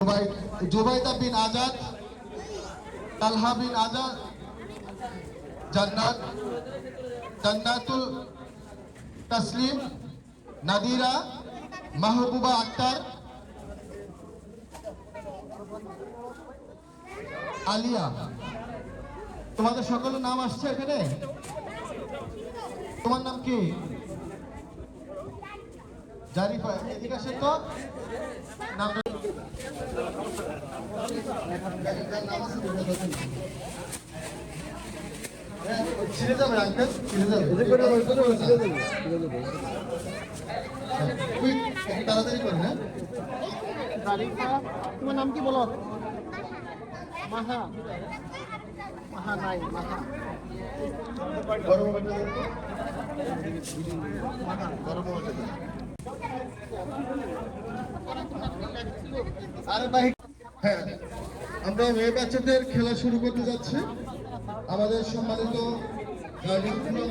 জুবাই- জুবাইদা বিন আজাদ, তালহা বিন আজাদ, জান্নাত, জান্নাতুল তাসলিম, নাদিরা, মাহবুবা আক্তার, আলিয়া। তোমাদের সকলের নাম আসছে এখানে? তোমার নাম কি? জারিফা, এদিকে আসেন তো। নাম তাড়াতাড়ি করেন হ্যাঁ তোমার নাম কি বলো মাহা মাহা নাই মাহা বড় মোবাইলটা দেন হ্যাঁ আমরা মেয়ে বাচ্চাদের খেলা শুরু করতে যাচ্ছি। আমাদের সম্মানিত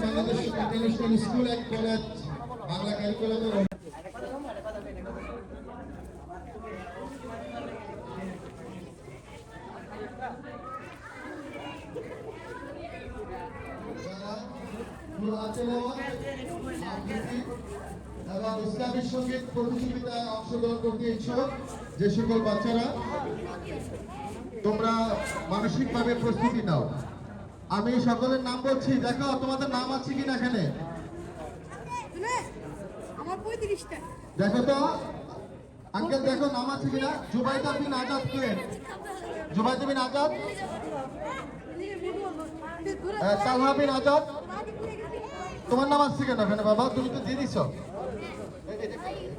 Bangladesh international school and college, Bangla কারিকুলামের যারা তেলাওয়াত, ইসলামী সংগীত প্রতিযোগিতায় অংশগ্রহণ করতে ইচ্ছুক যে সকল বাচ্চারা। তোমরা মানসিকভাবে প্রস্তুতি নাও। আমি সকলের নাম বলছি দেখো তোমাদের নাম আছে কিনা এখানে? শুনে আমার পঁয়ত্রিশটা। দেখো তো। আঙ্কেল দেখো নাম আছে কিনা? জুবাইদা বিন আজাদ কে? জুবাইদা বিন আজাদ? তালহা বিন আজাদ? তোমার নাম আসছে কেন এখানে বাবা? তুমি তো দিয়ে দিছ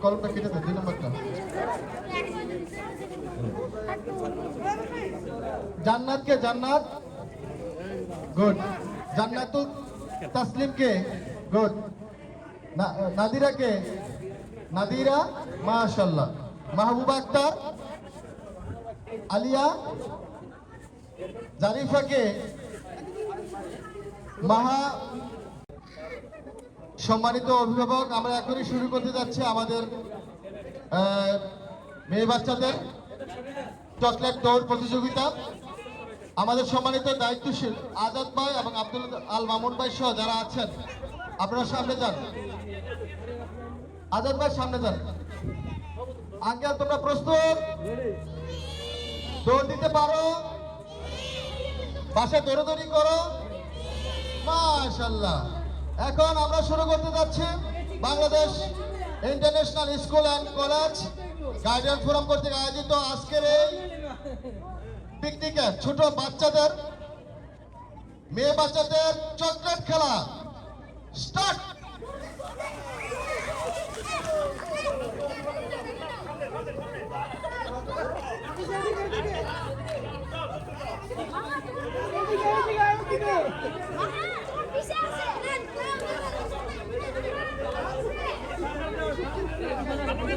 কলমটা কেটে দাও দুই নম্বরটা। জান্নাত কে জান্নাত গুড জান্নাতুল তাসলিম কে গুড নাদিরা কে নাদিরা মাশাল্লাহ মাহবুবা আক্তার, আলিয়া জারিফা কে মাহা সম্মানিত অভিভাবক, আমরা এখনই শুরু করতে যাচ্ছি আমাদের মেয়ে বাচ্চাদের চকলেট দৌড় প্রতিযোগিতা। আমাদের সম্মানিত দায়িত্বশীল আজাদ ভাই এবং আব্দুল আল মামুন ভাই সহ যারা আছেন, আপনারা সামনে যান। আজাদ ভাই, সামনে যান। আঙ্কেল, তোমরা প্রস্তুত? দৌড় দিতে পারো? পাশে দৌড়াদৌড়ি করো? মাশাল্লাহ এখন আমরা শুরু করতে যাচ্ছি Bangladesh international school and college guardian forum কর্তৃক আয়োজিত আজকের এই পিকনিকে ছোট বাচ্চাদের, মেয়ে বাচ্চাদের চকলেট খেলা। স্টার্ট!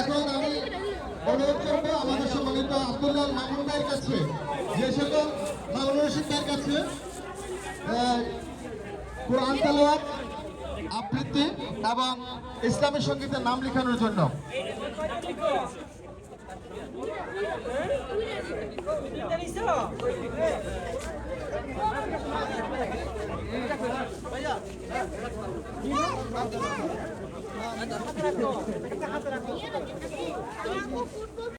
এখন আমি অনুরোধ করব আমাদের সম্মানিত আব্দুল্লাহ মামুন ভাইয়ের কাছে, যে সকল মামুন রশিদ কাছে কোরআন তালাওয়াত, আবৃত্তি এবং ইসলামী সঙ্গীতের নাম লেখানোর জন্য। হাত রাখো